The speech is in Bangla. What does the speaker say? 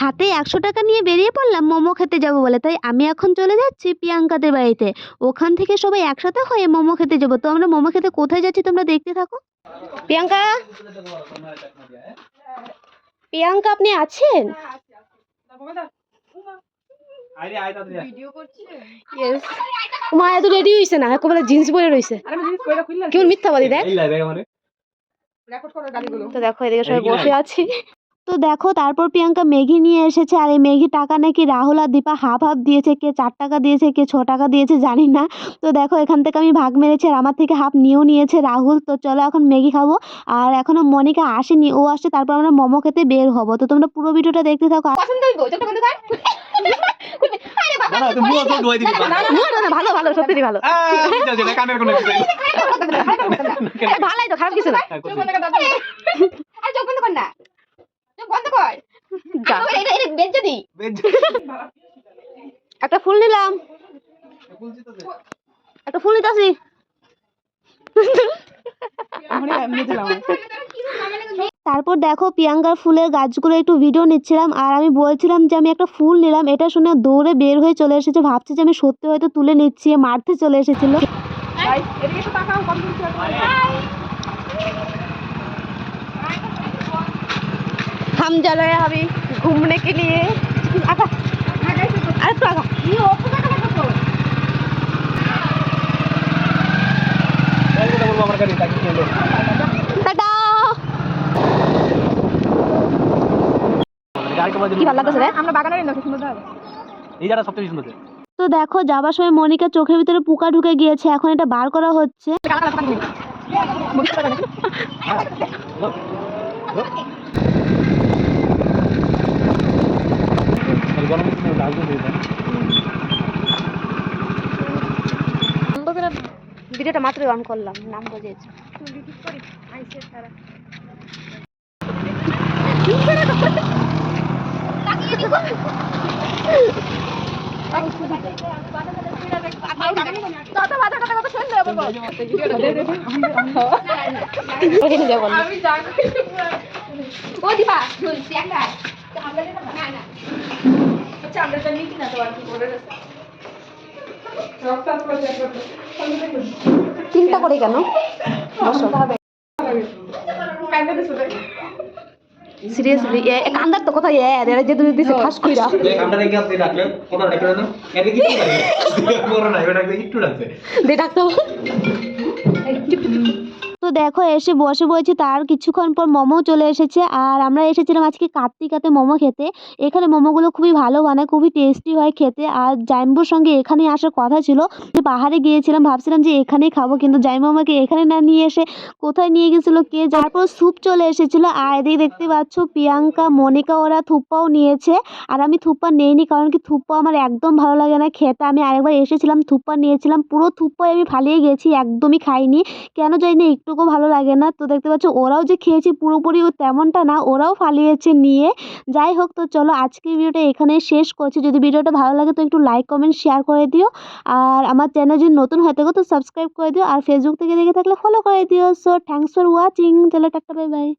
হাতে একশো টাকা নিয়ে বেরিয়ে পড়লাম মোমো খেতে যাব বলে। তাই আমি এখন চলে যাচ্ছি প্রিয়াঙ্কাদের বাড়িতে। ওখান থেকে সবাই একসাথে হয়ে মোমো খেতে যাব। তো আমরা মোমো খেতে কোথায় যাচ্ছি তোমরা দেখতে থাকো। প্রিয়াঙ্কা? প্রিয়াঙ্কা আপনি আছেন? মা এত রেডি হইছে না একেবারে জিন্স পরে রইছে। কেমন মিথ্যাবাদী দেখ। এই লাইভ আমারে। তো দেখো এদিকে সবাই বসে আছি। তো দেখো তারপর প্রিয়াঙ্কা ম্যাগি নিয়ে এসেছে। আর এই ম্যাগি টাকা নাকি রাহুল আর দীপা হাফ হাফ দিয়েছে। কে চার টাকা দিয়েছে কে ছ টাকা দিয়েছে জানি না। তো দেখো এখান থেকে আমি ভাগ মেরেছি আর আমার থেকে হাফ নিয়েও নিয়েছে রাহুল। তো চলো এখন ম্যাগি খাব। আর এখনও মনিকা আসেনি ও আসছে তারপর আমরা মোমো খেতে বের হব। তো তোমরা পুরো ভিডিওটা দেখতে থাকো। ভালো ভালো সত্যি ভালো। ভালোই তো খারাপ কিছু না হ্যাঁ, আর চোখ বন্ধ কর না চোখ বন্ধ কর যা। আর এটা এটা বেজ্জতি একটা ফুল নিলাম। একটা ফুল তারপর দেখো প্রিয়াঙ্কার ফুলের গাছগুলো একটু ভিডিও নিচ্ছিলাম আর আমি বলছিলাম যে আমি একটা ফুল নিলাম এটা শুনে দৌড়ে বের হয়ে চলে এসেছে ভাবছি যে আমি সত্যি হয়তো তুলে নিচ্ছি মারতে চলে এসেছিল। থাম জ্বালায় হবি। घूमने के लिए आगा अरे तो आगा আমার কাছে তাকি চলো টাটা গাড়ি কমাই কি ভালো লাগতেছে রে আমরা বাগানের লোক সুন্দর হবে এই জায়গাটা সবথেকে সুন্দর তো দেখো যাবার সময় মনিকা চোখের ভিতরে পোকা ঢুকে গিয়েছে এখন এটা বার করা হচ্ছে ভিডিওটা মাত্র অন করলাম নাম আমি ও দিবা না না। আমরা তো নিতি তো আর কি করে কেন? সিরিয়াসলি কান্দার তো কথা এ এরা যে তুমি দিছে ফাঁস কইরা। আমরা রেখে আপনি রাখলেন কোন রাখলেন না? এদিকে কি করে না। এটা একটু রাখছে দে ডাক্তার তো। দেখো, এসে বসে বলছি তার কিছুক্ষণ পর মোমো চলে এসেছে। আর আমরা এসেছিলাম আজকে কার্তিকাতে মোমো খেতে। এখানে মোমোগুলো খুবই ভালো বানায়, খুবই টেস্টি হয় খেতে। আর জাইম্বুর সঙ্গে এখানেই আসার কথা ছিল। যে পাহাড়ে গিয়েছিলাম, ভাবছিলাম যে এখানেই খাব। কিন্তু জাইম্বু আমাকে এখানে না নিয়ে এসে কোথায় নিয়ে গেছিল কে তারপর স্যুপ চলে এসেছিল। আর এদিকে দেখতে পাচ্ছ, প্রিয়াঙ্কা, মনিকা, ওরা থুপ্পাও নিয়েছে। আর আমি থুপ্পা নেইনি, কারণ কি থুপ্পা আমার একদম ভালো লাগে না খেতে। আমি আরেকবার এসেছিলাম, থুপ্পা নিয়েছিলাম। পুরো থুপ্পাই আমি ফালিয়ে গেছি, একদমই খাইনি। কেন জানি না একটুকুও ভালো লাগে না। তো দেখতে পাচ্ছ, ওরাও যে খেয়েছে পুরোপুরি তেমনটা না, ওরাও ফালিয়েছে নিয়ে। যাই হোক, তো চলো আজকের ভিডিওটা এখানে শেষ করছি। যদি ভিডিওটা ভালো লাগে, তো একটু লাইক কমেন্ট শেয়ার করে দিও। আর আমার চ্যানেল যদি নতুন হয়ে থাকো, তো সাবস্ক্রাইব করে দিও। আর ফেসবুক থেকে দেখে থাকলে ফলো করে দিও। সো থ্যাংকস ফর ওয়াচিং তাহলে টাটা বাই বাই